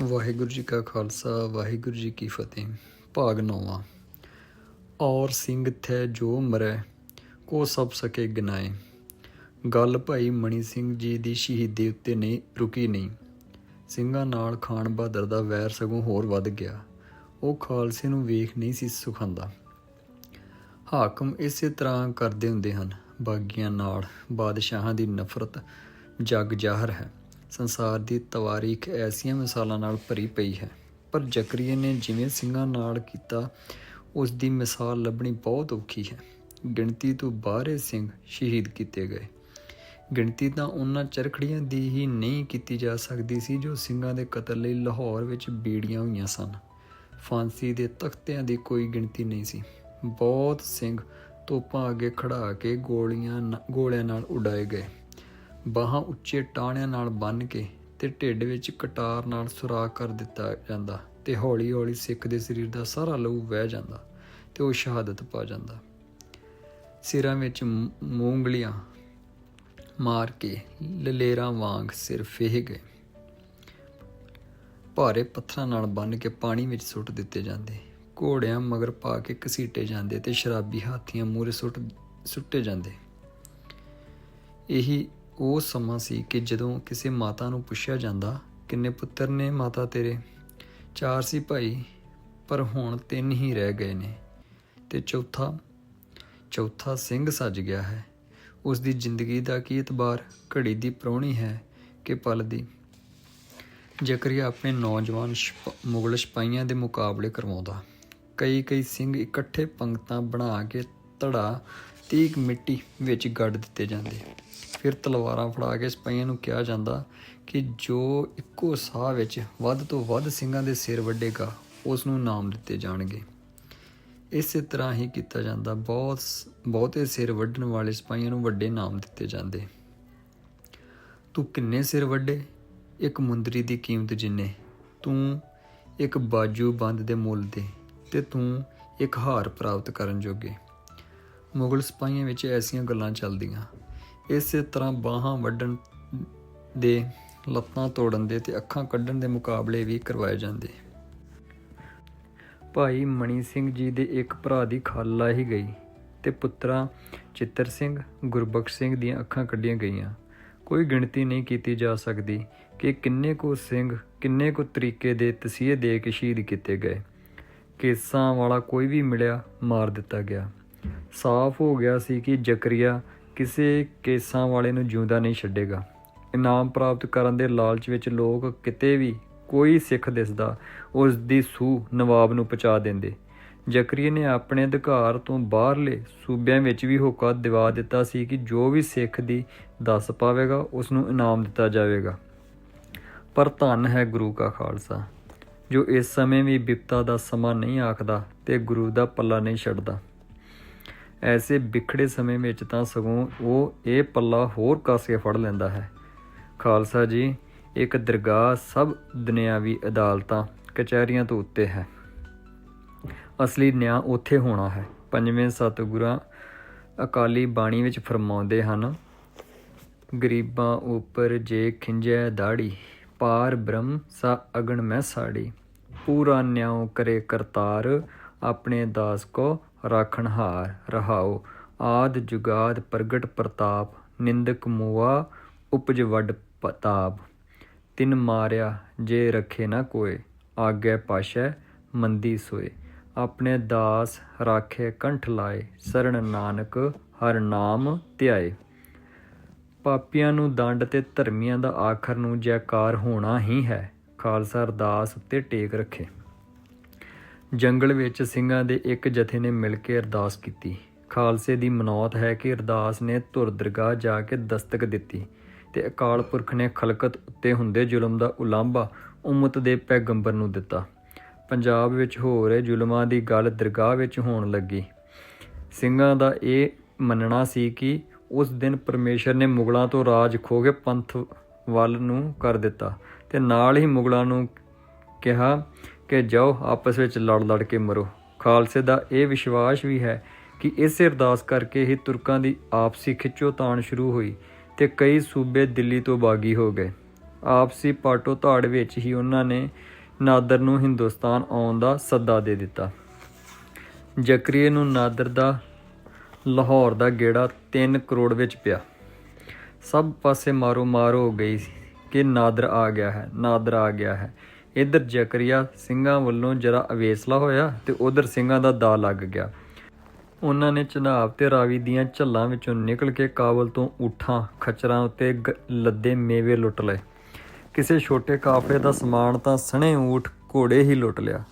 ਵਾਹਿਗੁਰੂ ਜੀ ਕਾ ਖਾਲਸਾ, ਵਾਹਿਗੁਰੂ ਜੀ ਕੀ ਫਤਿਹ। ਭਾਗ ਨੌਵਾਂ। ਔਰ ਸਿੰਘ ਥੈ ਜੋ ਮਰੈ, ਕੋ ਸਭ ਸਕੇ ਗਿਨਾਏ। ਗੱਲ ਭਾਈ ਮਣੀ ਸਿੰਘ ਜੀ ਦੀ ਸ਼ਹੀਦੀ ਉੱਤੇ ਨਹੀਂ, ਰੁਕੀ ਨਹੀਂ। ਸਿੰਘਾਂ ਨਾਲ ਖਾਨ ਬਹਾਦਰ ਦਾ ਵੈਰ ਸਗੋਂ ਹੋਰ ਵੱਧ ਗਿਆ। ਉਹ ਖਾਲਸੇ ਨੂੰ ਵੇਖ ਨਹੀਂ ਸੀ ਸੁਖਾਂਦਾ। ਹਾਕਮ ਇਸੇ ਤਰ੍ਹਾਂ ਕਰਦੇ ਹੁੰਦੇ ਹਨ। ਬਾਗੀਆਂ ਨਾਲ ਬਾਦਸ਼ਾਹਾਂ ਦੀ ਨਫ਼ਰਤ ਜਗ ਜ਼ਾਹਰ ਹੈ। ਸੰਸਾਰ ਦੀ ਤਵਾਰੀਖ ਐਸੀਆਂ ਮਿਸਾਲਾਂ ਨਾਲ ਭਰੀ ਪਈ ਹੈ। ਪਰ ਜ਼ਕਰੀਆ ਨੇ ਜਿਵੇਂ ਸਿੰਘਾਂ ਨਾਲ ਕੀਤਾ ਉਸ ਦੀ ਮਿਸਾਲ ਲੱਭਣੀ ਬਹੁਤ ਔਖੀ ਹੈ। ਗਿਣਤੀ ਤੋਂ ਬਾਹਰੇ ਸਿੰਘ ਸ਼ਹੀਦ ਕੀਤੇ ਗਏ। ਗਿਣਤੀ ਤਾਂ ਉਹਨਾਂ ਚਰਖੜੀਆਂ ਦੀ ਹੀ ਨਹੀਂ ਕੀਤੀ ਜਾ ਸਕਦੀ ਸੀ ਜੋ ਸਿੰਘਾਂ ਦੇ ਕਤਲ ਲਈ ਲਾਹੌਰ ਵਿੱਚ ਬੀੜੀਆਂ ਹੋਈਆਂ ਸਨ। ਫਾਂਸੀ ਦੇ ਤਖਤਿਆਂ ਦੀ ਕੋਈ ਗਿਣਤੀ ਨਹੀਂ ਸੀ। ਬਹੁਤ ਸਿੰਘ ਤੋਪਾਂ ਅੱਗੇ ਖੜਾ ਕੇ ਗੋਲੀਆਂ ਨ- ਗੋਲਿਆਂ ਨਾਲ ਉਡਾਏ ਗਏ। ਬਾਹਾਂ ਉੱਚੇ ਟਾਹਣਿਆਂ ਨਾਲ ਬੰਨ੍ਹ ਕੇ ਤੇ ਢਿੱਡ ਵਿੱਚ ਕਟਾਰ ਨਾਲ ਸੁਰਾਖ ਕਰ ਦਿੱਤਾ ਜਾਂਦਾ ਤੇ ਹੌਲੀ-ਹੌਲੀ ਸਿੱਖ ਦੇ ਸਰੀਰ ਦਾ ਸਾਰਾ ਲਹੂ ਵਹਿ ਜਾਂਦਾ ਤੇ ਉਹ ਸ਼ਹਾਦਤ ਪਾ ਜਾਂਦਾ। ਸਿਰਾਂ ਵਿੱਚ ਮੂੰਗਲੀਆਂ ਮਾਰ ਕੇ ਲਲੇਰਾਂ ਵਾਂਗ ਸਿਰ ਫੇਹ ਗਏ। ਭਾਰੇ ਪੱਥਰਾਂ ਨਾਲ ਬੰਨ੍ਹ ਕੇ ਪਾਣੀ ਵਿੱਚ ਸੁੱਟ ਦਿੱਤੇ ਜਾਂਦੇ। ਘੋੜਿਆਂ ਮਗਰ ਪਾ ਕੇ ਘਸੀਟੇ ਜਾਂਦੇ ਤੇ ਸ਼ਰਾਬੀ ਹਾਥੀਆਂ ਮੂਹਰੇ ਸੁੱਟ, ਸੁੱਟੇ ਜਾਂਦੇ। ਇਹੀ ਉਹ ਸਮਾਂ ਸੀ ਕਿ ਜਦੋਂ ਕਿਸੇ ਮਾਤਾ ਨੂੰ ਪੁੱਛਿਆ ਜਾਂਦਾ, ਕਿੰਨੇ ਪੁੱਤਰ ਨੇ ਮਾਤਾ ਤੇਰੇ? ਚਾਰ ਸੀ ਭਾਈ, ਪਰ ਹੁਣ ਤਿੰਨ ਹੀ ਰਹਿ ਗਏ ਨੇ। ਤੇ ਚੌਥਾ ਚੌਥਾ ਸਿੰਘ ਸੱਜ ਗਿਆ ਹੈ। ਉਸ ਦੀ ਜ਼ਿੰਦਗੀ ਦਾ ਕੀ ਇਤਬਾਰ? ਘੜੀ ਦੀ ਪ੍ਰਾਹੁਣੀ ਹੈ ਕਿ ਪਲ ਦੀ? ਜ਼ਕਰੀਆ ਆਪਣੇ ਨੌਜਵਾਨ ਸਿਪ- ਮੁਗਲ ਸਿਪਾਹੀਆਂ ਦੇ ਮੁਕਾਬਲੇ ਕਰਵਾਉਂਦਾ। ਕਈ ਕਈ ਸਿੰਘ ਇਕੱਠੇ ਪੰਕਤਾਂ ਬਣਾ ਕੇ ਧੜਾ ਤੀਕ ਮਿੱਟੀ ਵਿੱਚ ਗੱਡ ਦਿੱਤੇ ਜਾਂਦੇ ਫਿਰ ਤਲਵਾਰਾਂ ਫੜਾ ਕੇ ਸਿਪਾਹੀਆਂ ਨੂੰ ਕਿਹਾ ਜਾਂਦਾ ਕਿ ਜੋ ਇੱਕੋ ਸਾਹ ਵਿੱਚ ਵੱਧ ਤੋਂ ਵੱਧ ਸਿੰਘਾਂ ਦੇ ਸਿਰ ਵੱਢੇਗਾ ਉਸ ਨੂੰ ਨਾਮ ਦਿੱਤੇ ਜਾਣਗੇ। ਇਸੇ ਤਰ੍ਹਾਂ ਹੀ ਕੀਤਾ ਜਾਂਦਾ। ਬਹੁਤ ਬਹੁਤੇ ਸਿਰ ਵੱਢਣ ਵਾਲੇ ਸਿਪਾਹੀਆਂ ਨੂੰ ਵੱਡੇ ਨਾਮ ਦਿੱਤੇ ਜਾਂਦੇ। ਤੂੰ ਕਿੰਨੇ ਸਿਰ ਵੱਢੇ? ਇੱਕ ਮੁੰਦਰੀ ਦੀ ਕੀਮਤ ਜਿੰਨੇ? ਤੂੰ ਇੱਕ ਬਾਜੂ ਬੰਦ ਦੇ ਮੁੱਲ ਦੇ ਤੇ ਤੂੰ ਇੱਕ ਹਾਰ ਪ੍ਰਾਪਤ ਕਰਨ ਜੋਗੇ। ਮੁਗਲ ਸਿਪਾਹੀਆਂ ਵਿੱਚ ਐਸੀਆਂ ਗੱਲਾਂ ਚੱਲਦੀਆਂ। ਇਸੇ ਤਰ੍ਹਾਂ ਬਾਹਾਂ ਵੱਢਣ ਦੇ, ਲੱਤਾਂ ਤੋੜਨ ਦੇ ਤੇ ਅੱਖਾਂ ਕੱਢਣ ਦੇ ਮੁਕਾਬਲੇ ਵੀ ਕਰਵਾਏ ਜਾਂਦੇ। ਭਾਈ ਮਣੀ ਸਿੰਘ ਜੀ ਦੇ ਇੱਕ ਭਰਾ ਦੀ ਖਾਲਾ ਹੀ ਗਈ ਤੇ ਪੁੱਤਰਾਂ ਚਿੱਤਰ ਸਿੰਘ, ਗੁਰਬਖਸ਼ ਸਿੰਘ ਦੀਆਂ ਅੱਖਾਂ ਕੱਢੀਆਂ ਗਈਆਂ। ਕੋਈ ਗਿਣਤੀ ਨਹੀਂ ਕੀਤੀ ਜਾ ਸਕਦੀ ਕਿ ਕਿੰਨੇ ਕੁ ਸਿੰਘ, ਕਿੰਨੇ ਕੁ ਤਰੀਕੇ ਦੇ ਤਸੀਹੇ ਦੇ ਕੇ ਸ਼ਹੀਦ ਕੀਤੇ ਗਏ। ਕੇਸਾਂ ਵਾਲਾ ਕੋਈ ਵੀ ਮਿਲਿਆ ਮਾਰ ਦਿੱਤਾ ਗਿਆ। ਸਾਫ਼ ਹੋ ਗਿਆ ਸੀ ਕਿ ਜ਼ਕਰੀਆ ਕਿਸੇ ਕੇਸਾਂ ਵਾਲੇ ਨੂੰ ਜਿਉਂਦਾ ਨਹੀਂ ਛੱਡੇਗਾ। ਇਨਾਮ ਪ੍ਰਾਪਤ ਕਰਨ ਦੇ ਲਾਲਚ ਵਿੱਚ ਲੋਕ ਕਿਤੇ ਵੀ ਕੋਈ ਸਿੱਖ ਦਿਸਦਾ ਉਸ ਦੀ ਸੂਹ ਨਵਾਬ ਨੂੰ ਪਹੁੰਚਾ ਦਿੰਦੇ। ਜ਼ਕਰੀਆ ਨੇ ਆਪਣੇ ਅਧਿਕਾਰ ਤੋਂ ਬਾਹਰਲੇ ਸੂਬਿਆਂ ਵਿੱਚ ਵੀ ਹੋਕਾ ਦਿਵਾ ਦਿੱਤਾ ਸੀ ਕਿ ਜੋ ਵੀ ਸਿੱਖ ਦੀ ਦੱਸ ਪਾਵੇਗਾ ਉਸ ਨੂੰ ਇਨਾਮ ਦਿੱਤਾ ਜਾਵੇਗਾ। ਪਰ ਧੰਨ ਹੈ ਗੁਰੂ ਕਾ ਖਾਲਸਾ, ਜੋ ਇਸ ਸਮੇਂ ਵੀ ਬਿਪਤਾ ਦਾ ਸਮਾਂ ਨਹੀਂ ਆਖਦਾ ਤੇ ਗੁਰੂ ਦਾ ਪੱਲਾ ਨਹੀਂ ਛੱਡਦਾ। ਐਸੇ ਵਿਖੜੇ ਸਮੇਂ ਵਿੱਚ ਤਾਂ ਸਗੋਂ ਉਹ ਇਹ ਪੱਲਾ ਹੋਰ ਕੱਸ ਕੇ ਫੜ ਲੈਂਦਾ ਹੈ। ਖਾਲਸਾ ਜੀ, ਇੱਕ ਦਰਗਾਹ ਸਭ ਦੁਨਿਆਵੀ ਅਦਾਲਤਾਂ, ਕਚਹਿਰੀਆਂ ਤੋਂ ਉੱਤੇ ਹੈ। ਅਸਲੀ ਨਿਆਂ ਉੱਥੇ ਹੋਣਾ ਹੈ। ਪੰਜਵੇਂ ਸਤਿਗੁਰਾਂ ਅਕਾਲੀ ਬਾਣੀ ਵਿੱਚ ਫਰਮਾਉਂਦੇ ਹਨ, ਗਰੀਬਾਂ ਉੱਪਰ ਜੇ ਖਿੰਜੈ ਦਾੜੀ, ਪਾਰ ਬ੍ਰਹਮ ਸਾ ਅਗਣ ਮੈਂ ਸਾੜੀ। ਪੂਰਾ ਨਿਆਉ ਕਰੇ ਕਰਤਾਰ, ਆਪਣੇ ਦਾਸ ਕੋ ਰਾਖਣ ਹਾਰ, ਰਹਾਓ। ਆਦ ਜੁਗਾਦ ਪ੍ਰਗਟ ਪ੍ਰਤਾਪ, ਨਿੰਦਕ ਮੂਆ ਉਪਜ ਵੱਡ ਪਤਾਪ। ਤਿਨ ਮਾਰਿਆ ਜੇ ਰੱਖੇ ਨਾ ਕੋਏ, ਆਗੇ ਪਾਸ਼ੈ ਮੰਦੀ ਸੋਏ। ਆਪਣੇ ਦਾਸ ਰਾਖੇ ਕੰਠ ਲਾਏ ਸਰਣ ਨਾਨਕ ਹਰ ਨਾਮ ਧਿਆਏ। ਪਾਪੀਆਂ ਨੂੰ ਦੰਡ ਤੇ ਧਰਮੀਆਂ ਦਾ ਆਖਰ ਨੂੰ ਜੈਕਾਰ ਹੋਣਾ ਹੀ ਹੈ। ਖਾਲਸਾ ਅਰਦਾਸ ਉੱਤੇ ਟੇਕ ਰੱਖੇ। ਜੰਗਲ ਵਿੱਚ ਸਿੰਘਾਂ ਦੇ ਇੱਕ ਜਥੇ ਨੇ ਮਿਲ ਕੇ ਅਰਦਾਸ ਕੀਤੀ। ਖਾਲਸੇ ਦੀ ਮਨੌਤ ਹੈ ਕਿ ਅਰਦਾਸ ਨੇ ਧੁਰ ਦਰਗਾਹ ਜਾ ਕੇ ਦਸਤਕ ਦਿੱਤੀ ਤੇ ਅਕਾਲ ਪੁਰਖ ਨੇ ਖਲਕਤ ਉੱਤੇ ਹੁੰਦੇ ਜ਼ੁਲਮ ਦਾ ਉਲਾਂਭਾ ਉਮਤ ਦੇ ਪੈਗੰਬਰ ਨੂੰ ਦਿੱਤਾ। ਪੰਜਾਬ ਵਿੱਚ ਹੋ ਰਹੇ ਜ਼ੁਲਮਾਂ ਦੀ ਗੱਲ ਦਰਗਾਹ ਵਿੱਚ ਹੋਣ ਲੱਗੀ। ਸਿੰਘਾਂ ਦਾ ਇਹ ਮੰਨਣਾ ਸੀ ਕਿ ਉਸ ਦਿਨ ਪਰਮੇਸ਼ਰ ਨੇ ਮੁਗਲਾਂ ਤੋਂ ਰਾਜ ਖੋ ਕੇ ਪੰਥ ਵੱਲ ਨੂੰ ਕਰ ਦਿੱਤਾ ਤੇ ਨਾਲ ਹੀ ਮੁਗਲਾਂ ਨੂੰ ਕਿਹਾ ਕਿ ਜਾਓ, ਆਪਸ ਵਿੱਚ ਲੜ ਲੜ ਕੇ ਮਰੋ। ਖਾਲਸੇ ਦਾ ਇਹ ਵਿਸ਼ਵਾਸ ਵੀ ਹੈ ਕਿ ਇਸ ਅਰਦਾਸ ਕਰਕੇ ਹੀ ਤੁਰਕਾਂ ਦੀ ਆਪਸੀ ਖਿੱਚੋਤਾਣ ਸ਼ੁਰੂ ਹੋਈ ਤੇ ਕਈ ਸੂਬੇ ਦਿੱਲੀ ਤੋਂ ਬਾਗੀ ਹੋ ਗਏ। ਆਪਸੀ ਪਾਟੋ ਧਾੜ ਵਿੱਚ ਹੀ ਉਹਨਾਂ ਨੇ ਨਾਦਰ ਨੂੰ ਹਿੰਦੁਸਤਾਨ ਆਉਣ ਦਾ ਸੱਦਾ ਦੇ ਦਿੱਤਾ। ਜ਼ਕਰੀਏ ਨੂੰ ਨਾਦਰ ਦਾ ਲਾਹੌਰ ਦਾ ਗੇੜਾ 3 ਕਰੋੜ ਵਿੱਚ ਪਿਆ। ਸਭ ਪਾਸੇ ਮਾਰੋ ਮਾਰ ਹੋ ਗਈ ਸੀ ਕਿ ਨਾਦਰ ਆ ਗਿਆ ਹੈ, ਨਾਦਰ ਆ ਗਿਆ ਹੈ। ਇੱਧਰ ਜ਼ਕਰੀਆ ਸਿੰਘਾਂ ਵੱਲੋਂ ਜਰਾ ਅਵੇਸਲਾ ਹੋਇਆ ਤੇ ਉਧਰ ਸਿੰਘਾਂ ਦਾ ਦਾ ਲੱਗ ਗਿਆ। ਉਹਨਾਂ ਨੇ ਚਨਾਬ ਤੇ ਰਾਵੀ ਦੀਆਂ ਝੱਲਾਂ ਵਿੱਚੋਂ ਨਿਕਲ ਕੇ ਕਾਬਲ ਤੋਂ ਊਠਾਂ ਖਚਰਾਂ ਉੱਤੇ ਗ- ਲੱਦੇ ਮੇਵੇ ਲੁੱਟ ਲਏ। ਕਿਸੇ ਛੋਟੇ ਕਾਫਲੇ ਦਾ ਸਮਾਨ ਤਾਂ ਸਣੇ ਊਠ ਘੋੜੇ ਹੀ ਲੁੱਟ ਲਿਆ।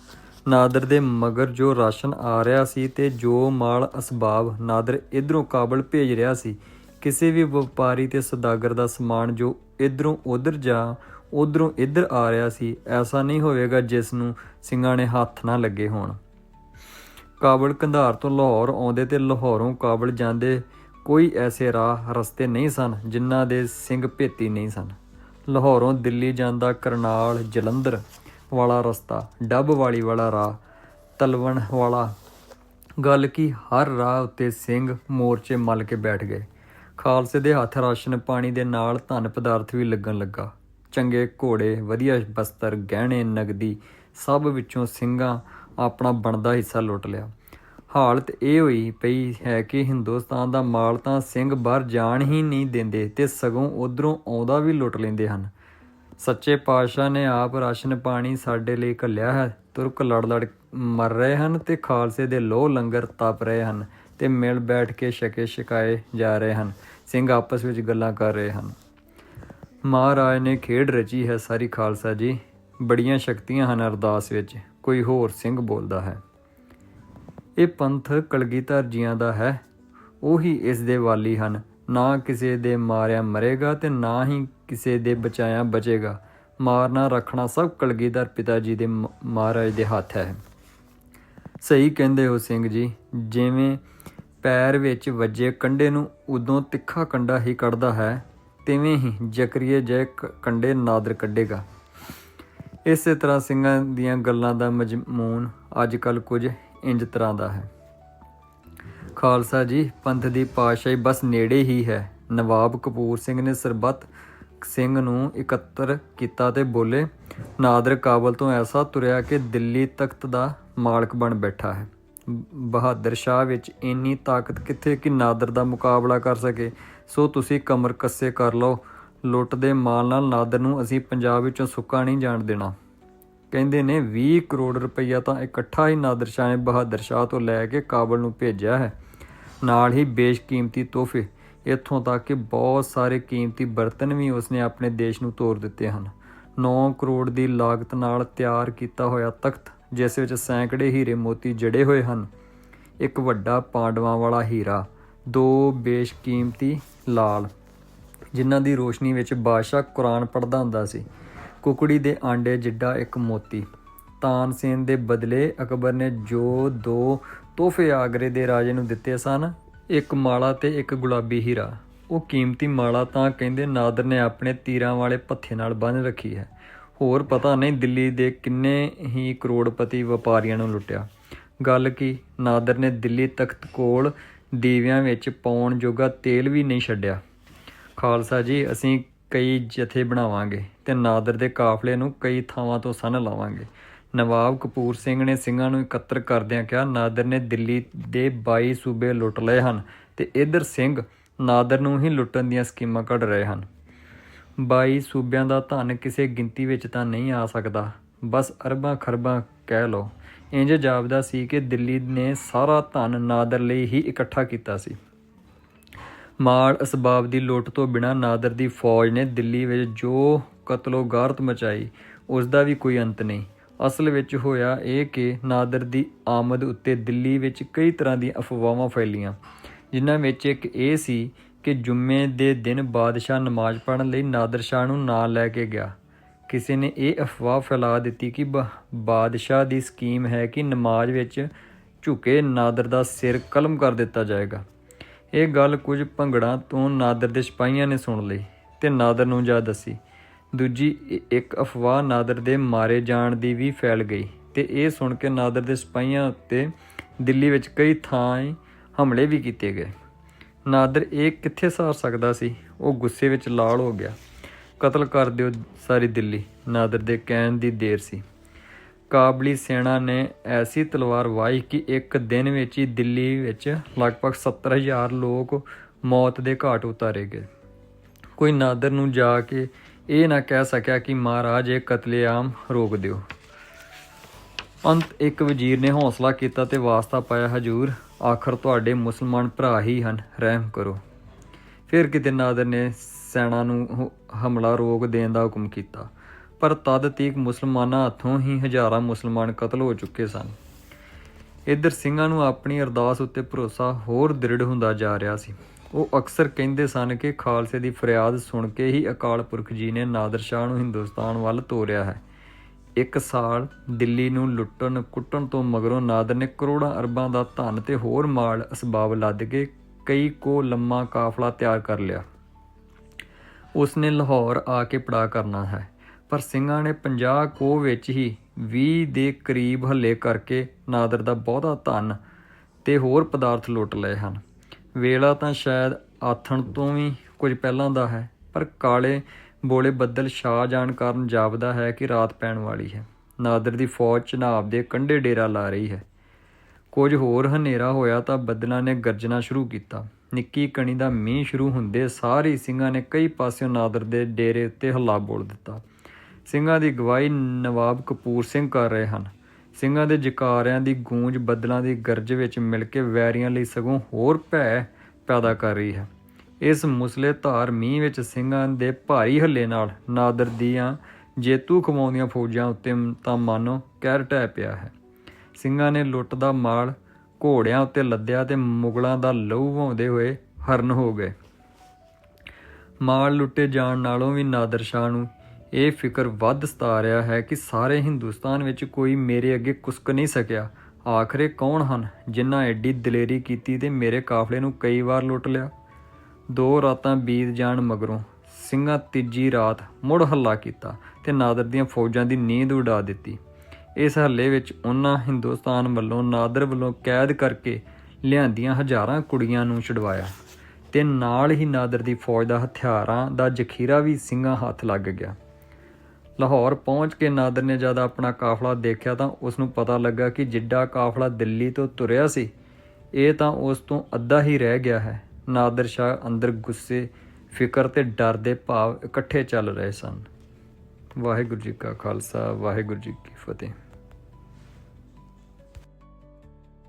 ਨਾਦਰ ਦੇ ਮਗਰ ਜੋ ਰਾਸ਼ਨ ਆ ਰਿਹਾ ਸੀ ਤੇ ਜੋ ਮਾਲ ਅਸਬਾਬ ਨਾਦਰ ਇਧਰੋਂ ਕਾਬਲ ਭੇਜ ਰਿਹਾ ਸੀ, ਕਿਸੇ ਵੀ ਵਪਾਰੀ ਤੇ ਸੌਦਾਗਰ ਦਾ ਸਮਾਨ ਜੋ ਇਧਰੋਂ ਉਧਰ ਜਾ ਉਧਰੋਂ ਇੱਧਰ ਆ ਰਿਹਾ ਸੀ, ਐਸਾ ਨਹੀਂ ਹੋਵੇਗਾ ਜਿਸ ਨੂੰ ਸਿੰਘਾਂ ਨੇ ਹੱਥ ਨਾ ਲੱਗੇ ਹੋਣ। ਕਾਬਲ ਕੰਧਾਰ ਤੋਂ ਲਾਹੌਰ ਆਉਂਦੇ ਤੇ ਲਾਹੌਰੋਂ ਕਾਬਲ ਜਾਂਦੇ ਕੋਈ ਐਸੇ ਰਾਹ, ਰਸਤੇ ਨਹੀਂ ਸਨ, ਜਿਨ੍ਹਾਂ ਦੇ ਸਿੰਘ ਭੇਤੀ ਨਹੀਂ ਸਨ। ਲਾਹੌਰੋਂ ਦਿੱਲੀ ਜਾਂਦਾ ਕਰਨਾਲ, ਜਲੰਧਰ ਵਾਲਾ ਰਸਤਾ, ਡੱਬ ਵਾਲੀ ਵਾਲਾ ਰਾਹ, ਤਲਵਣ ਵਾਲਾ। ਗੱਲ ਕੀ, ਹਰ ਰਾਹ ਉੱਤੇ ਸਿੰਘ ਮੋਰਚੇ ਮਲ ਕੇ ਬੈਠ ਗਏ। ਖਾਲਸੇ ਦੇ ਹੱਥ ਰਾਸ਼ਨ ਪਾਣੀ ਦੇ ਨਾਲ ਧਨ ਪਦਾਰਥ ਵੀ ਲੱਗਣ ਲੱਗਾ। ਚੰਗੇ ਘੋੜੇ, ਵਧੀਆ ਬਸਤਰ, ਗਹਿਣੇ, ਨਗਦੀ, ਸਭ ਵਿੱਚੋਂ ਸਿੰਘਾਂ ਆਪਣਾ ਬਣਦਾ ਹਿੱਸਾ ਲੁੱਟ ਲਿਆ। ਹਾਲਤ ਇਹ ਹੋਈ ਪਈ ਹੈ ਕਿ ਹਿੰਦੁਸਤਾਨ ਦਾ ਮਾਲ ਤਾਂ ਸਿੰਘ ਬਾਹਰ ਜਾਣ ਹੀ ਨਹੀਂ ਦਿੰਦੇ ਤੇ ਸਗੋਂ ਉਧਰੋਂ ਆਉਂਦਾ ਵੀ ਲੁੱਟ ਲੈਂਦੇ ਹਨ। ਸੱਚੇ ਪਾਤਸ਼ਾਹ ਨੇ ਆਪ ਰਾਸ਼ਨ ਪਾਣੀ ਸਾਡੇ ਲਈ ਘੱਲਿਆ ਹੈ। ਤੁਰਕ ਲੜ ਲੜ ਮਰ ਰਹੇ ਹਨ ਤੇ ਖਾਲਸੇ ਦੇ ਲੋਹ ਲੰਗਰ ਤਪ ਰਹੇ ਹਨ ਤੇ ਮਿਲ ਬੈਠ ਕੇ ਛਕੇ ਛਕਾਏ ਜਾ ਰਹੇ ਹਨ। ਸਿੰਘ ਆਪਸ ਵਿੱਚ ਗੱਲਾਂ ਕਰ ਰਹੇ ਹਨ। ਮਹਾਰਾਜ ਨੇ ਖੇਡ ਰਚੀ ਹੈ ਸਾਰੀ ਖਾਲਸਾ ਜੀ। ਬੜੀਆਂ ਸ਼ਕਤੀਆਂ ਹਨ ਅਰਦਾਸ ਵਿੱਚ। ਕੋਈ ਹੋਰ ਸਿੰਘ ਬੋਲਦਾ ਹੈ। ਇਹ ਪੰਥ ਕਲਗੀਧਰ ਜੀਆਂ ਦਾ ਹੈ। ਉਹੀ ਇਸ ਦੇ ਵਾਲੀ ਹਨ। ਨਾ ਕਿਸੇ ਦੇ ਮਾਰਿਆ ਮਰੇਗਾ ਤੇ ਨਾ ਹੀ ਕਿਸੇ ਦੇ ਬਚਾਇਆ ਬਚੇਗਾ। ਮਾਰਨਾ ਰੱਖਣਾ ਸਭ ਕਲਗੀਧਰ ਪਿਤਾ ਜੀ ਦੇ ਮਹਾਰਾਜ ਦੇ ਹੱਥ ਹੈ। ਸਹੀ ਕਹਿੰਦੇ ਹੋ ਸਿੰਘ ਜੀ। ਜਿਵੇਂ ਪੈਰ ਵਿੱਚ ਵੱਜੇ ਕੰਡੇ ਨੂੰ, ਉਦੋਂ ਤਿੱਖਾ ਕੰਡਾ ਹੀ ਕੱਢਦਾ ਹੈ। ਤਿਵੇਂ ਹੀ ਜ਼ਕਰੀਆ ਜੈ ਕ- ਕੰਡੇ ਨਾਦਰ ਕੱਢੇਗਾ। ਇਸੇ ਤਰ੍ਹਾਂ ਸਿੰਘਾਂ ਦੀਆਂ ਗੱਲਾਂ ਦਾ ਮਜਮੂਨ ਅੱਜ ਕੱਲ ਕੁਝ ਇੰਜ ਤਰ੍ਹਾਂ ਦਾ ਹੈ। ਖਾਲਸਾ ਜੀ, ਪੰਥ ਦੀ ਪਾਤਸ਼ਾਹੀ ਬਸ ਨੇੜੇ ਹੀ ਹੈ। ਨਵਾਬ ਕਪੂਰ ਸਿੰਘ ਨੇ ਸਰਬੱਤ ਸਿੰਘ ਨੂੰ ਇਕੱਤਰ ਕੀਤਾ ਤੇ ਬੋਲੇ, ਨਾਦਰ ਕਾਬਲ ਤੋਂ ਐਸਾ ਤੁਰਿਆ ਕਿ ਦਿੱਲੀ ਤਖਤ ਦਾ ਮਾਲਕ ਬਣ ਬੈਠਾ ਹੈ। ਬਹਾਦਰ ਸ਼ਾਹ ਵਿੱਚ ਇੰਨੀ ਤਾਕਤ ਕਿੱਥੇ ਕਿ ਨਾਦਰ ਦਾ ਮੁਕਾਬਲਾ ਕਰ ਸਕੇ। ਸੋ ਤੁਸੀਂ ਕਮਰ ਕੱਸੇ ਕਰ ਲਓ। ਲੁੱਟ ਦੇ ਮਾਲ ਨਾਲ ਨਾਦਰ ਨੂੰ ਅਸੀਂ ਪੰਜਾਬ ਵਿੱਚੋਂ ਸੁੱਕਾ ਨਹੀਂ ਜਾਣ ਦੇਣਾ। ਕਹਿੰਦੇ ਨੇ 20 ਕਰੋੜ ਰੁਪਈਆ ਤਾਂ ਇਕੱਠਾ ਹੀ ਨਾਦਰ ਸ਼ਾਹ ਨੇ ਬਹਾਦਰ ਸ਼ਾਹ ਤੋਂ ਲੈ ਕੇ ਕਾਬਲ ਨੂੰ ਭੇਜਿਆ ਹੈ। ਨਾਲ ਹੀ ਬੇਸ਼ਕੀਮਤੀ ਤੋਹਫੇ। ਇੱਥੋਂ ਤੱਕ ਕਿ ਬਹੁਤ ਸਾਰੇ ਕੀਮਤੀ ਬਰਤਨ ਵੀ ਉਸਨੇ ਆਪਣੇ ਦੇਸ਼ ਨੂੰ ਤੋਰ ਦਿੱਤੇ ਹਨ। 9 ਕਰੋੜ ਦੀ ਲਾਗਤ ਨਾਲ ਤਿਆਰ ਕੀਤਾ ਹੋਇਆ ਤਖਤ, ਜਿਸ ਵਿੱਚ ਸੈਂਕੜੇ ਹੀਰੇ ਮੋਤੀ ਜੜੇ ਹੋਏ ਹਨ। ਇੱਕ ਵੱਡਾ ਪਾਂਡਵਾਂ ਵਾਲਾ ਹੀਰਾ। ਦੋ ਬੇਸ਼ਕੀਮਤੀ ਲਾਲ, ਜਿਨ੍ਹਾਂ ਦੀ ਰੋਸ਼ਨੀ ਵਿੱਚ ਬਾਦਸ਼ਾਹ ਕੁਰਾਨ ਪੜ੍ਹਦਾ ਹੁੰਦਾ ਸੀ। ਕੁਕੜੀ ਦੇ ਆਂਡੇ ਜਿੱਡਾ ਇੱਕ ਮੋਤੀ। ਤਾਨਸੇਨ ਦੇ ਬਦਲੇ ਅਕਬਰ ਨੇ ਜੋ ਦੋ ਤੋਹਫੇ ਆਗਰੇ ਦੇ ਰਾਜੇ ਨੂੰ ਦਿੱਤੇ ਸਨ, ਇੱਕ ਮਾਲਾ ਤੇ ਇੱਕ ਗੁਲਾਬੀ ਹੀਰਾ। ਉਹ ਕੀਮਤੀ ਮਾਲਾ ਤਾਂ ਕਹਿੰਦੇ ਨਾਦਰ ਨੇ ਆਪਣੇ ਤੀਰਾਂ ਵਾਲੇ ਪੱਥੇ ਨਾਲ ਬੰਨ੍ਹ ਰੱਖੀ ਹੈ। ਹੋਰ ਪਤਾ ਨਹੀਂ ਦਿੱਲੀ ਦੇ ਕਿੰਨੇ ਹੀ ਕਰੋੜਪਤੀ ਵਪਾਰੀਆਂ ਨੂੰ ਲੁੱਟਿਆ। ਗੱਲ ਕੀ? ਨਾਦਰ ਨੇ ਦਿੱਲੀ ਤਖਤ ਕੋਲ ਦੀਵਿਆਂ ਵਿੱਚ ਪਾਉਣ ਜੋਗਾ ਤੇਲ ਵੀ ਨਹੀਂ ਛੱਡਿਆ। ਖਾਲਸਾ ਜੀ, ਅਸੀਂ ਕਈ ਜਥੇ ਬਣਾਵਾਂਗੇ ਤੇ ਨਾਦਰ ਦੇ ਕਾਫਲੇ ਨੂੰ ਕਈ ਥਾਵਾਂ ਤੋਂ ਸੰਨ ਲਾਵਾਂਗੇ। ਨਵਾਬ ਕਪੂਰ ਸਿੰਘ ਨੇ ਸਿੰਘਾਂ ਨੂੰ ਇਕੱਤਰ ਕਰਦਿਆਂ ਕਿਹਾ, ਨਾਦਰ ਨੇ ਦਿੱਲੀ ਦੇ 22 ਸੂਬੇ ਲੁੱਟ ਲਏ ਹਨ ਤੇ ਇਧਰ ਸਿੰਘ ਨਾਦਰ ਨੂੰ ਹੀ ਲੁੱਟਣ ਦੀਆਂ ਸਕੀਮਾਂ ਕੱਢ ਰਹੇ ਹਨ। 22 ਸੂਬਿਆਂ ਦਾ ਧਨ ਕਿਸੇ ਗਿਣਤੀ ਵਿੱਚ ਤਾਂ ਨਹੀਂ ਆ ਸਕਦਾ। ਬਸ ਅਰਬਾਂ ਖਰਬਾਂ ਕਹਿ ਲਓ। ਇੰਜ ਜਾਪਦਾ ਸੀ ਕਿ ਦਿੱਲੀ ਨੇ ਸਾਰਾ ਧਨ ਨਾਦਰ ਲਈ ਹੀ ਇਕੱਠਾ ਕੀਤਾ ਸੀ। ਮਾਲ ਅਸਬਾਬ ਦੀ ਲੁੱਟ ਤੋਂ ਬਿਨਾ ਨਾਦਰ ਦੀ ਫੌਜ ਨੇ ਦਿੱਲੀ ਵਿੱਚ ਜੋ ਕਤਲੋ ਗਾਰਤ ਮਚਾਈ ਉਸ ਦਾ ਵੀ ਕੋਈ ਅੰਤ ਨਹੀਂ। ਅਸਲ ਵਿੱਚ ਹੋਇਆ ਇਹ ਕਿ ਨਾਦਰ ਦੀ ਆਮਦ ਉੱਤੇ ਦਿੱਲੀ ਵਿੱਚ ਕਈ ਤਰ੍ਹਾਂ ਦੀਆਂ ਅਫਵਾਹਾਂ ਫੈਲੀਆਂ, ਜਿਨ੍ਹਾਂ ਵਿੱਚ ਇੱਕ ਇਹ ਸੀ ਕਿ ਜੁਮੇ ਦੇ ਦਿਨ ਬਾਦਸ਼ਾਹ ਨਮਾਜ਼ ਪੜ੍ਹਨ ਲਈ ਨਾਦਰ ਸ਼ਾਹ ਨੂੰ ਨਾਲ ਲੈ ਕੇ ਗਿਆ। ਕਿਸੇ ਨੇ ਇਹ ਅਫਵਾਹ ਫੈਲਾ ਦਿੱਤੀ ਕਿ ਬ- ਬਾਦਸ਼ਾਹ ਦੀ ਸਕੀਮ ਹੈ ਕਿ ਨਮਾਜ਼ ਵਿੱਚ ਝੁਕੇ ਨਾਦਰ ਦਾ ਸਿਰ ਕਲਮ ਕਰ ਦਿੱਤਾ ਜਾਏਗਾ। ਇਹ ਗੱਲ ਕੁਝ ਭੰਗੜਾਂ ਤੋਂ ਨਾਦਰ ਦੇ ਸਿਪਾਹੀਆਂ ਨੇ ਸੁਣ ਲਈ ਤੇ ਨਾਦਰ ਨੂੰ ਜਾ ਦੱਸੀ। ਦੂਜੀ ਇੱਕ ਅਫਵਾਹ ਨਾਦਰ ਦੇ ਮਾਰੇ ਜਾਣ ਦੀ ਵੀ ਫੈਲ ਗਈ ਤੇ ਇਹ ਸੁਣ ਕੇ ਨਾਦਰ ਦੇ ਸਿਪਾਹੀਆਂ ਉੱਤੇ ਦਿੱਲੀ ਵਿੱਚ ਕਈ ਥਾਂ ਹਮਲੇ ਵੀ ਕੀਤੇ ਗਏ। ਨਾਦਰ ਇਹ ਕਿੱਥੇ ਸਾਰ ਸਕਦਾ ਸੀ? ਉਹ ਗੁੱਸੇ ਵਿੱਚ ਲਾਲ ਹੋ ਗਿਆ। ਕਤਲ ਕਰ ਦਿਓ ਸਾਰੀ ਦਿੱਲੀ। ਨਾਦਰ ਦੇ ਕਹਿਣ ਦੀ ਦੇਰ ਸੀ। ਕਾਬਲੀ ਸੈਨਾ ਨੇ ਐਸੀ ਤਲਵਾਰ ਵਾਹੀ ਕਿ ਇੱਕ ਦਿਨ ਵਿੱਚ ਹੀ ਦਿੱਲੀ ਵਿੱਚ ਲਗਭਗ 70000 ਲੋਕ ਮੌਤ ਦੇ ਘਾਟ ਉਤਾਰੇ ਗਏ। ਕੋਈ ਨਾਦਰ ਨੂੰ ਜਾ ਕੇ ਇਹ ਨਾ ਕਹਿ ਸਕਿਆ ਕਿ ਮਹਾਰਾਜ ਇਹ ਕਤਲੇਆਮ ਰੋਕ ਦਿਓ। ਅੰਤ ਇੱਕ ਵਜ਼ੀਰ ਨੇ ਹੌਸਲਾ ਕੀਤਾ ਤੇ ਵਾਸਤਾ ਪਾਇਆ, ਹਜੂਰ, ਆਖਰ ਤੁਹਾਡੇ ਮੁਸਲਮਾਨ ਭਰਾ ਹੀ ਹਨ, ਰਹਿਮ ਕਰੋ। ਫਿਰ ਕਿਤੇ ਨਾਦਰ ਨੇ ਸੈਨਾ ਨੂੰ ਹਮਲਾ, ਰੋਕ ਦੇਣ ਦਾ ਹੁਕਮ ਕੀਤਾ। ਪਰ ਤਦ ਤੀਕ ਮੁਸਲਮਾਨਾਂ ਹੱਥੋਂ ਹੀ ਹਜ਼ਾਰਾਂ ਮੁਸਲਮਾਨ ਕਤਲ ਹੋ ਚੁੱਕੇ ਸਨ। ਇੱਧਰ ਸਿੰਘਾਂ ਨੂੰ ਆਪਣੀ ਅਰਦਾਸ ਉੱਤੇ ਭਰੋਸਾ ਹੋਰ ਦ੍ਰਿੜ ਹੁੰਦਾ ਜਾ ਰਿਹਾ ਸੀ। ਉਹ ਅਕਸਰ ਕਹਿੰਦੇ ਸਨ ਕਿ ਖਾਲਸੇ ਦੀ ਫਰਿਆਦ ਸੁਣ ਕੇ ਹੀ ਅਕਾਲ ਪੁਰਖ ਜੀ ਨੇ ਨਾਦਰ ਸ਼ਾਹ ਨੂੰ ਹਿੰਦੁਸਤਾਨ ਵੱਲ ਤੋਰਿਆ ਹੈ। ਇੱਕ ਸਾਲ ਦਿੱਲੀ ਨੂੰ ਲੁੱਟਣ ਕੁੱਟਣ ਤੋਂ ਮਗਰੋਂ ਨਾਦਰ ਨੇ ਕਰੋੜਾਂ ਅਰਬਾਂ ਦਾ ਧਨ ਤੇ ਹੋਰ ਮਾਲ ਅਸਬਾਬ ਲੱਦ ਕੇ ਕਈ ਕੋ ਲੰਮਾ ਕਾਫਲਾ ਤਿਆਰ ਕਰ ਲਿਆ। ਉਸਨੇ ਲਾਹੌਰ ਆ ਕੇ ਪੜਾ ਕਰਨਾ ਹੈ। ਪਰ ਸਿੰਘਾਂ ਨੇ 50 ਕੋ ਵਿੱਚ ਹੀ 20 ਦੇ ਕਰੀਬ ਹੱਲੇ ਕਰਕੇ ਨਾਦਰ ਦਾ ਬਹੁਤਾ ਧਨ ਤੇ ਹੋਰ ਪਦਾਰਥ ਲੁੱਟ ਲਏ ਹਨ। ਵੇਲਾ ਤਾਂ ਸ਼ਾਇਦ ਆਥਣ ਤੋਂ ਵੀ ਕੁਝ ਪਹਿਲਾਂ ਦਾ ਹੈ, ਪਰ ਕਾਲੇ ਬੋਲੇ ਬੱਦਲ ਛਾ ਜਾਣ ਕਾਰਨ ਜਾਪਦਾ ਹੈ ਕਿ ਰਾਤ ਪੈਣ ਵਾਲੀ ਹੈ। ਨਾਦਰ ਦੀ ਫੌਜ ਚਨਾਬ ਦੇ ਕੰਢੇ ਡੇਰਾ ਲਾ ਰਹੀ ਹੈ। ਕੁਝ ਹੋਰ ਹਨੇਰਾ ਹੋਇਆ ਤਾਂ ਬੱਦਲਾਂ ਨੇ ਗਰਜਣਾ ਸ਼ੁਰੂ ਕੀਤਾ। ਨਿੱਕੀ ਕਣੀ ਦਾ ਮੀਂਹ ਸ਼ੁਰੂ ਹੁੰਦੇ ਸਾਰੇ ਸਿੰਘਾਂ ਨੇ ਕਈ ਪਾਸਿਓਂ ਨਾਦਰ ਦੇ ਡੇਰੇ ਉੱਤੇ ਹੱਲਾ ਬੋਲ ਦਿੱਤਾ। ਸਿੰਘਾਂ ਦੀ ਗਵਾਹੀ ਨਵਾਬ ਕਪੂਰ ਸਿੰਘ ਕਰ ਰਹੇ ਹਨ। ਸਿੰਘਾਂ ਦੇ ਜਕਾਰਿਆਂ ਦੀ ਗੂੰਜ ਬੱਦਲਾਂ ਦੀ ਗਰਜ ਵਿੱਚ ਮਿਲ ਕੇ ਵੈਰੀਆਂ ਲਈ ਸਗੋਂ ਹੋਰ ਭੈ ਪੈਦਾ ਕਰ ਰਹੀ ਹੈ। ਇਸ ਮੁਸਲੇ ਧਾਰ ਮੀਂਹ ਵਿੱਚ ਸਿੰਘਾਂ ਦੇ ਭਾਰੀ ਹੱਲੇ ਨਾਲ ਨਾਦਰ ਦੀਆਂ ਜੇਤੂ ਖਵਾਉਂਦੀਆਂ ਫੌਜਾਂ ਉੱਤੇ ਤਾਂ ਮਾਨੋ ਕਹਿਰ ਢਹਿ ਪਿਆ ਹੈ। ਸਿੰਘਾਂ ਨੇ ਲੁੱਟ ਦਾ ਮਾਲ ਘੋੜਿਆਂ ਉੱਤੇ ਲੱਦਿਆ ਤੇ ਮੁਗਲਾਂ ਦਾ ਲਹੂ ਵਹਾਉਂਦੇ ਹੋਏ ਹਰਨ ਹੋ ਗਏ। ਮਾਲ ਲੁੱਟੇ ਜਾਣ ਨਾਲੋਂ ਵੀ ਨਾਦਰ ਸ਼ਾਹ ਨੂੰ ਇਹ ਫਿਕਰ ਵੱਧ ਸਤਾ ਰਿਹਾ ਹੈ ਕਿ ਸਾਰੇ ਹਿੰਦੁਸਤਾਨ ਵਿੱਚ ਕੋਈ ਮੇਰੇ ਅੱਗੇ ਕੁਸਕ ਨਹੀਂ ਸਕਿਆ। ਆਖਰੇ ਕੌਣ ਹਨ ਜਿਨ੍ਹਾਂ ਐਡੀ ਦਲੇਰੀ ਕੀਤੀ ਤੇ ਮੇਰੇ ਕਾਫਲੇ ਨੂੰ ਕਈ ਵਾਰ ਲੁੱਟ ਲਿਆ? ਦੋ ਰਾਤਾਂ ਬੀਤ ਜਾਣ ਮਗਰੋਂ ਸਿੰਘਾਂ ਤੀਜੀ ਰਾਤ ਮੁੜ ਹੱਲਾ ਕੀਤਾ ਤੇ ਨਾਦਰ ਦੀਆਂ ਫੌਜਾਂ ਦੀ ਨੀਂਦ ਉਡਾ ਦਿੱਤੀ। ਇਸ ਹੱਲੇ ਵਿੱਚ ਉਹਨਾਂ ਹਿੰਦੁਸਤਾਨ ਵੱਲੋਂ ਨਾਦਰ ਵੱਲੋਂ ਕੈਦ ਕਰਕੇ ਲਿਆਂਦੀਆਂ ਹਜ਼ਾਰਾਂ ਕੁੜੀਆਂ ਨੂੰ ਛੁਡਵਾਇਆ ਤੇ ਨਾਲ ਹੀ ਨਾਦਰ ਦੀ ਫੌਜ ਦਾ ਹਥਿਆਰਾਂ ਦਾ ਜ਼ਖੀਰਾ ਵੀ ਸਿੰਘਾਂ ਹੱਥ ਲੱਗ ਗਿਆ। ਲਾਹੌਰ ਪਹੁੰਚ ਕੇ ਨਾਦਰ ਨੇ ਜਦ ਆਪਣਾ ਕਾਫਲਾ ਦੇਖਿਆ ਤਾਂ ਉਸ ਨੂੰ ਪਤਾ ਲੱਗਾ ਕਿ ਜਿੱਡਾ ਕਾਫਲਾ ਦਿੱਲੀ ਤੋਂ ਤੁਰਿਆ ਸੀ, ਇਹ ਤਾਂ ਉਸ ਤੋਂ ਅੱਧਾ ਹੀ ਰਹਿ ਗਿਆ ਹੈ। ਨਾਦਰ ਸ਼ਾਹ ਅੰਦਰ ਗੁੱਸੇ, ਫਿਕਰ ਤੇ ਡਰ ਦੇ ਭਾਵ ਇਕੱਠੇ ਚੱਲ ਰਹੇ ਸਨ। ਵਾਹਿਗੁਰੂ ਜੀ ਕਾ ਖਾਲਸਾ, ਵਾਹਿਗੁਰੂ ਜੀ ਕੀ ਫਤਿਹ।